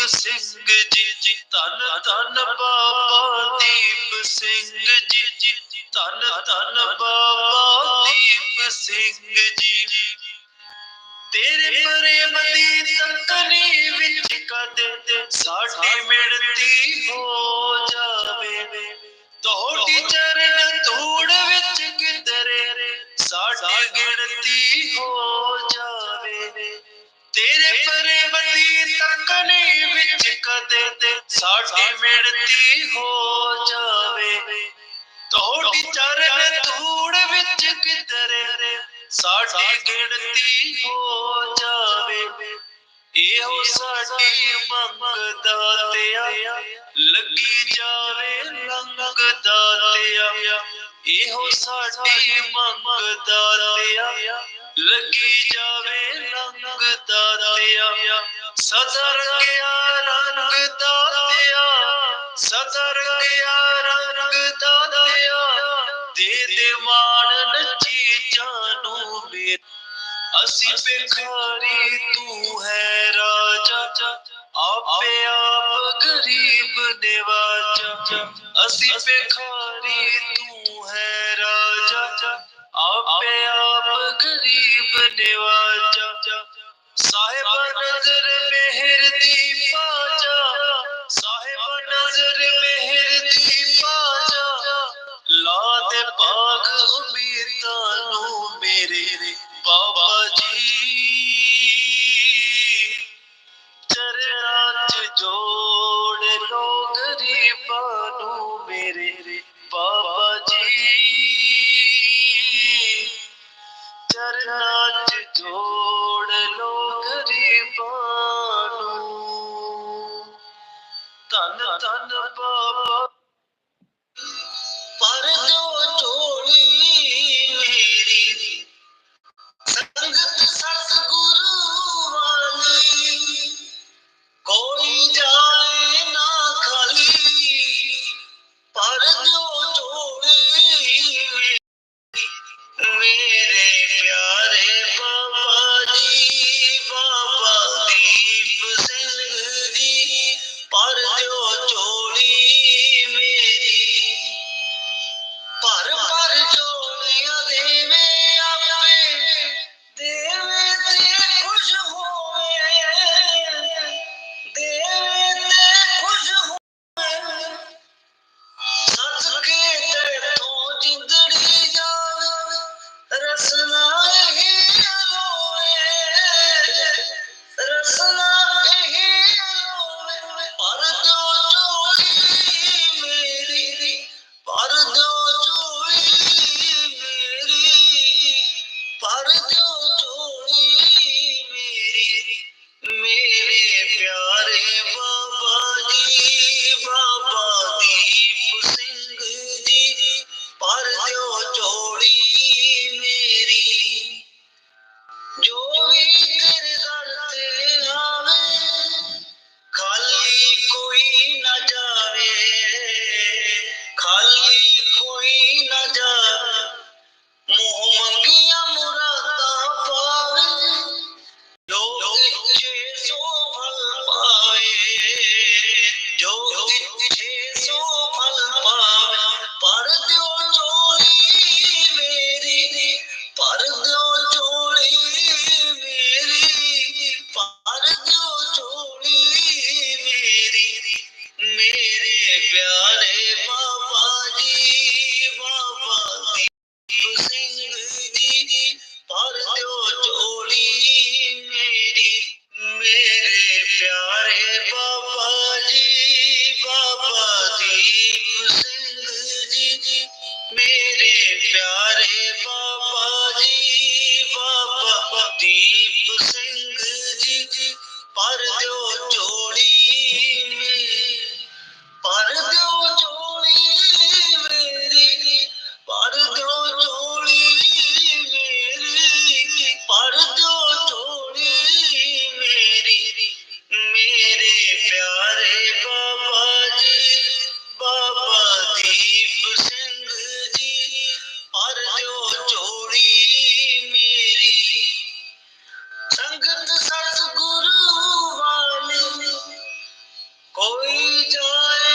ਦੀਪ ਸਿੰਘ ਜੀ ਧੰਨ ਧੰਨ ਬਾਬਾ ਦੀਪ ਸਿੰਘ ਜੀ ਧਨ, ਧੰਨ ਬਾਬਾ ਦੀਪ ਸਿੰਘ ਜੀ। ਤੇਰੇ ਪ੍ਰੇਮ ਦੀ ਤਕਨੀ ਵਿੱਚ ਕਦੇ ਸਾਡੀ ਮਿਣਤੀ ਸਾਡੀ ਮਿਣਤੀ ਹੋ ਜਾਵੇ। ਤੁਹਾਡੀ ਚਰਨ ਧੂੜ ਵਿੱਚ ਕਿਧਰੇ ਸਾਡੀ ਗਿਣਤੀ ਹੋ ਜਾਵੇ। ਇਹੋ ਸਾਡੀ ਮੰਗ ਦਾਤਿਆ ਲੱਗੀ ਜਾਵੇ ਲੰਗ ਦਾਤਿਆ ਇਹੋ ਸਾਡੀ ਮੰਗ ਦਾਤਿਆ ਲੱਗੀ ਜਾਵੇ ਲੰਗ ਦਾਤਿਆ ਸਦਾ ਰੰਗਿਆ ਰੰਗ ਦਾਤਿਆ ਸਦਾ ਗਿਆ ਰੰਗ ਦਾਤਿਆ ਦੇ ਦੇ ਮਾਣਨ ਚੀਜ਼ਾਂ ਨੂੰ ਮੇਰੇ ਅਸੀਂ ਭਿਖਾਰੀ ਤੂੰ ਹੈ ਰਾਜਾ, ਆਪੇ ਆਪ ਗਰੀਬ ਨਿਵਾਜਾ। ਅਸੀਂ ਭਿਖਾਰੀ ਤੂੰ ਹੈ ਰਾਜਾ, ਆਪੇ ਆਪ ਗਰੀਬ ਨਿਵਾਜਾ। ਸਾਹਿਬ ਨਜ਼ਰ ਮਿਹਰ ਮੇਰੀ ਜੋ ਵੀ ওই জয়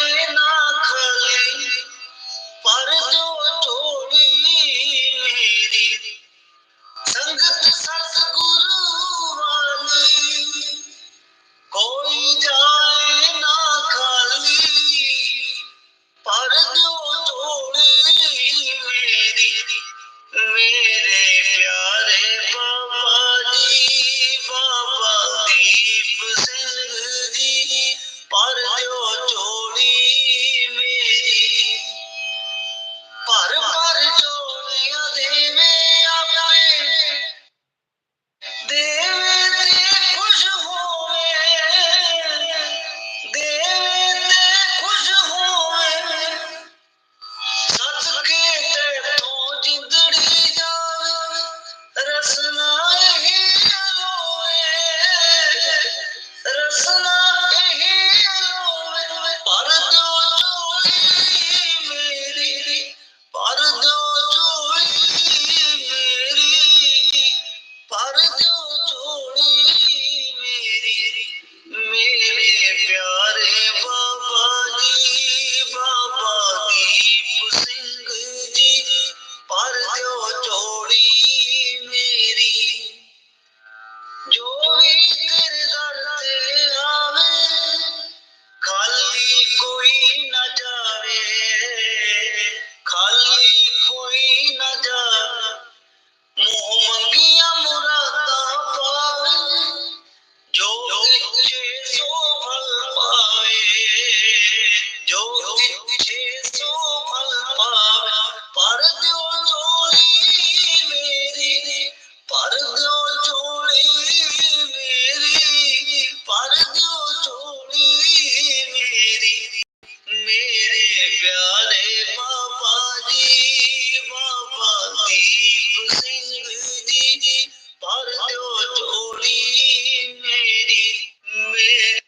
ਜ਼ਿੰਦਗੀ ਪਰ ਦਿਓ ਜੋੜੀ ਮੇਰੀ ਮੇਰੇ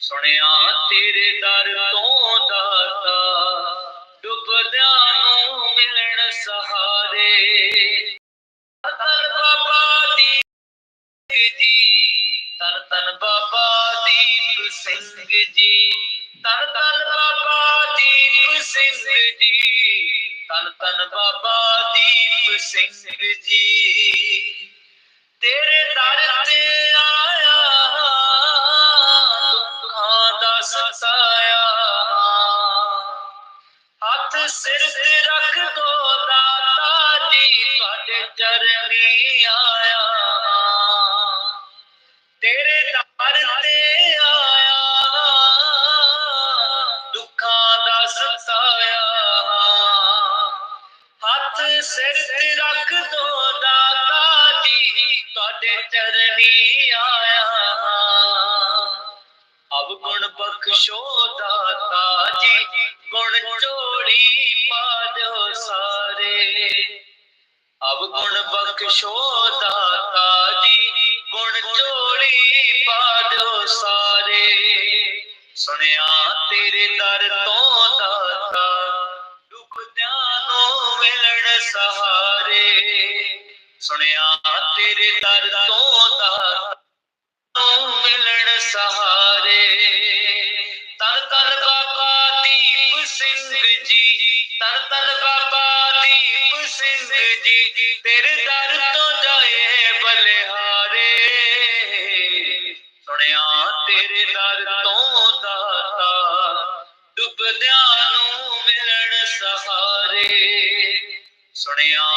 ਸੁਣਿਆ ਤੇਰੇ ਦਰ ਤੋਂ ਦਾਤਾ, ਡੁੱਬਦਿਆਂ ਨੂੰ ਮਿਲਣ ਸਹਾਰੇ। ਤਨ ਬਾਬਾ ਦੀ ਜੀ ਤਨ ਤਨ ਬਾਬਾ ਦੀਪ ਸਿੰਘ ਜੀ ਤਨ ਤਨ ਬਾਬਾ ਤਨ ਤਨ ਬਾਬਾ ਦੀਪ ਸਿੰਘ ਜੀ। ਤੇਰੇ ਦਰ ਤੇ ਆਇਆ ਤੁਹਾਡੇ ਚਰਨੀ ਆਇਆ। ਅਬ ਗੁਣ ਬਖਸ਼ੋ ਦਾਤਾ ਜੀ, ਗੁਣ ਚੋੜੀ ਪਾ ਦਿਓ ਸਾਰੇ। ਅਬ ਗੁਣ ਬਖਸ਼ੋ ਦਾਤਾ ਦਰ ਤੋਂ ਦਾਤਾ ਨੂੰ ਮਿਲਣ ਸਹਾਰੇ। ਤਨ ਤਨ ਬਾਬਾ ਦੀਪ ਸਿੰਘ ਜੀ, ਤਨ ਤਨ ਬਾਬਾ ਦੀਪ ਸਿੰਘ ਜੀ, ਤੇਰੇ ਦਰ ਤੋਂ ਜਾਏ ਬਲਿਹਾਰੇ। ਸੁਣਿਆ, ਤੇਰੇ ਦਰ ਤੋਂ ਦਾਤਾ, ਡੁੱਬਦਿਆਂ ਨੂੰ ਮਿਲਣ ਸਹਾਰੇ। ਸੁਣਿਆ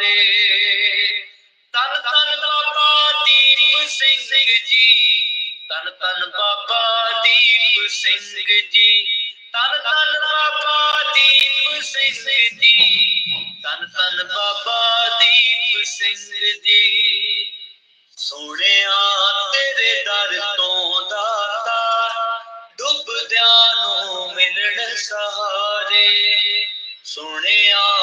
ਸਹਾਰੇ ਤਨ ਤਨ ਬਾਬਾ ਦੀਪ ਸਿੰਘ ਜੀ। ਤਨ ਤਨ ਬਾਬਾ ਦੀਪ ਸਿੰਘ ਜੀ। ਤਨ ਤਨ ਬਾਬਾ ਦੀਪ ਸਿੰਘ ਜੀ। ਤਨ ਤਨ ਬਾਬਾ ਦੀਪ ਸਿੰਘ ਜੀ। ਸੋਹਣਿਆ ਤੇਰੇ ਦਰ ਤੋਂ ਦਾਤਾ, ਡੁੱਬਦਿਆਂ ਨੂੰ ਮਿਲਣ ਸਹਾਰੇ। ਸੋਹਣਿਆ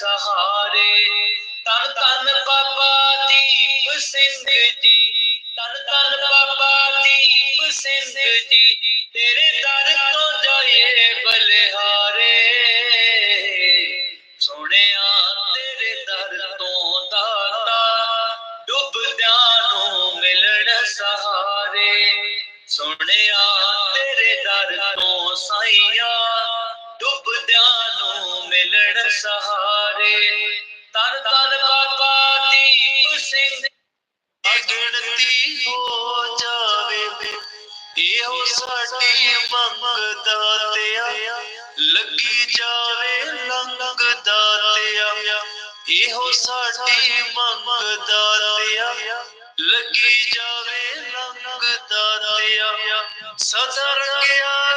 ਸਹਾਰੇ। ਤਨ ਤਨ ਬਾਬਾ ਦੀਪ ਸਿੰਘ ਜੀ। ਤਨ ਤਨ ਬਾਬਾ ਦੀਪ ਸਿੰਘ ਜੀ। ਤੇਰੇ ਦਰ ਤੋਂ ਜਾਏ ਬਲਿਹਾਰੇ। ਸੋਹਣਿਆ ਤੇਰੇ ਦਰ ਤੋਂ ਦਾਤਾ। ਡੁੱਬਦਿਆਂ ਨੂੰ ਮਿਲਣ ਸਹਾਰੇ। ਸੋਹਣਿਆ ਤੇਰੇ ਦਰ ਤੋਂ ਸਾਈਆ। ਡੁੱਬਦਿਆਂ ਮਿਲਣ ਸਹਾਰੇ। ਤਨ ਤਨ ਬਾਬਾ ਦੀਪ ਸਿੰਘ ਗਿਣਤੀ ਹੋ ਜਾਵੇ। ਇਹੋ ਸਾਡੀ ਮੰਗ ਦਾਤਿਆ ਲੱਗੀ ਜਾਵੇ ਲੰਗ ਦਾਤਿਆ ਇਹੋ ਸਾਡੀ ਮੰਗ ਦਾਤਿਆ ਲੱਗੀ ਜਾਵੇ ਲੰਗ ਦਾਤਿਆ ਸਦਾ ਰੰਗਿਆ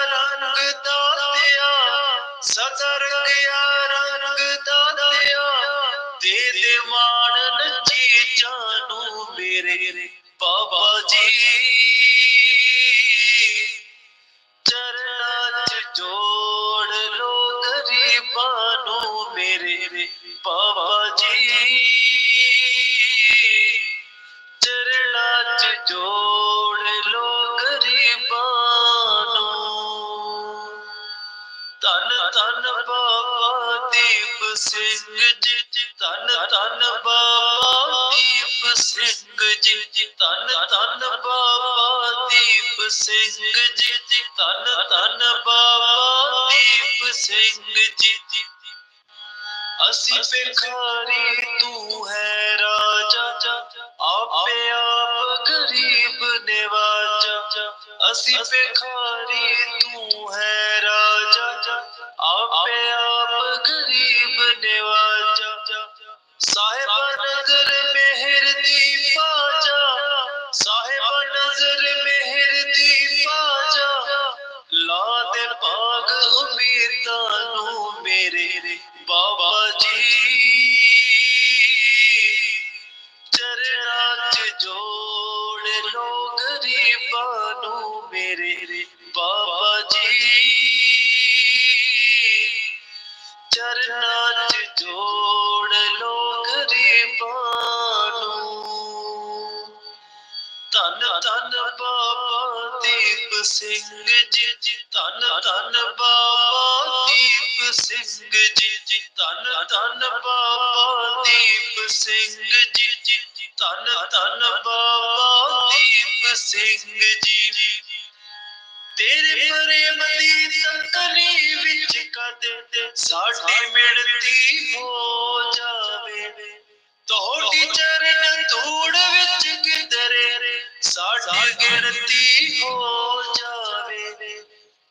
ਦੇ ਦੇ ਮਾਣ ਨੱਚੀ ਜੀ ਧੰਨ ਧੰਨ ਬਾਬਾ ਦੀਪ ਸਿੰਘ ਜੀ। ਧੰਨ ਧੰਨ ਬਾਬਾ ਦੀਪ ਸਿੰਘ ਜੀ। ਧੰਨ ਧੰਨ ਬਾਬਾ ਦੀਪ ਸਿੰਘ ਜੀ। ਅਸੀਂ ਭਿਖਾਰੀ ਤੂੰ ਹੈ ਰਾਜਾ। ਆਪੇ ਆਪ ਗਰੀਬ ਨਿਵਾਜਾ। ਅਸੀਂ ਭਿਖਾਰੀ ਤੂੰ साहेब नगर मेहर दीपा ਦੀਪ ਸਿੰਘ ਜੀ ਜੀ ਧੰਨ ਧੰਨ ਬਾਬਾ ਦੀਪ ਸਿੰਘ ਜੀ ਜੀ ਧਨ ਧੰਨ ਬਾਬਾ ਦੀਪ ਸਿੰਘ ਜੀ ਜੀ ਧੰਨ ਧੰਨ ਬਾਬਾ ਦੀਪ ਸਿੰਘ ਜੀ ਤੇਰੇ ਪ੍ਰੇਮ ਦੀ ਤਤਨੀ ਵਿੱਚ ਕਦੇ ਸਾਡੀ ਮਿਣਤੀ ਹੋ ਜਾਵੇ ਤੁਹਾਡੀ ਚਰਨ ਧੂੜ ਵਿੱਚ ਕਿਧਰੇ ਸਾਡੀ ਗਿਣਤੀ ਹੋ ਜਾਵੇ।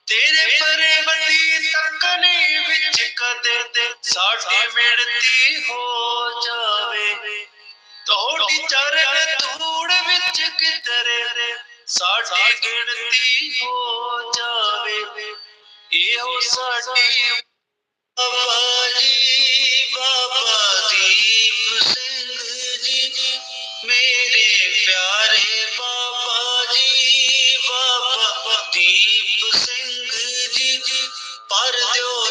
ਤੇਰੇ ਪ੍ਰੇਮ ਦੀ ਤਕਨੀ ਵਿੱਚ ਕਦੇ। ਸਾਡੀ ਮਿਣਤੀ ਹੋ ਜਾਵੇ। ਤੁਹਾਡੀ ਚਰਨ ਧੂੜ ਵਿੱਚ ਕਿਧਰੇ ਸਾਡੀ ਗਿਣਤੀ ਹੋ ਜਾਵੇ। ਇਹੋ ਸਾਡੀ ਬਾਬਾ ਜੀ ਬਾਬਾ ਦੀਪ ਦੀਪ ਸਿੰਘ ਜੀ ਪਰ ਦਿਓ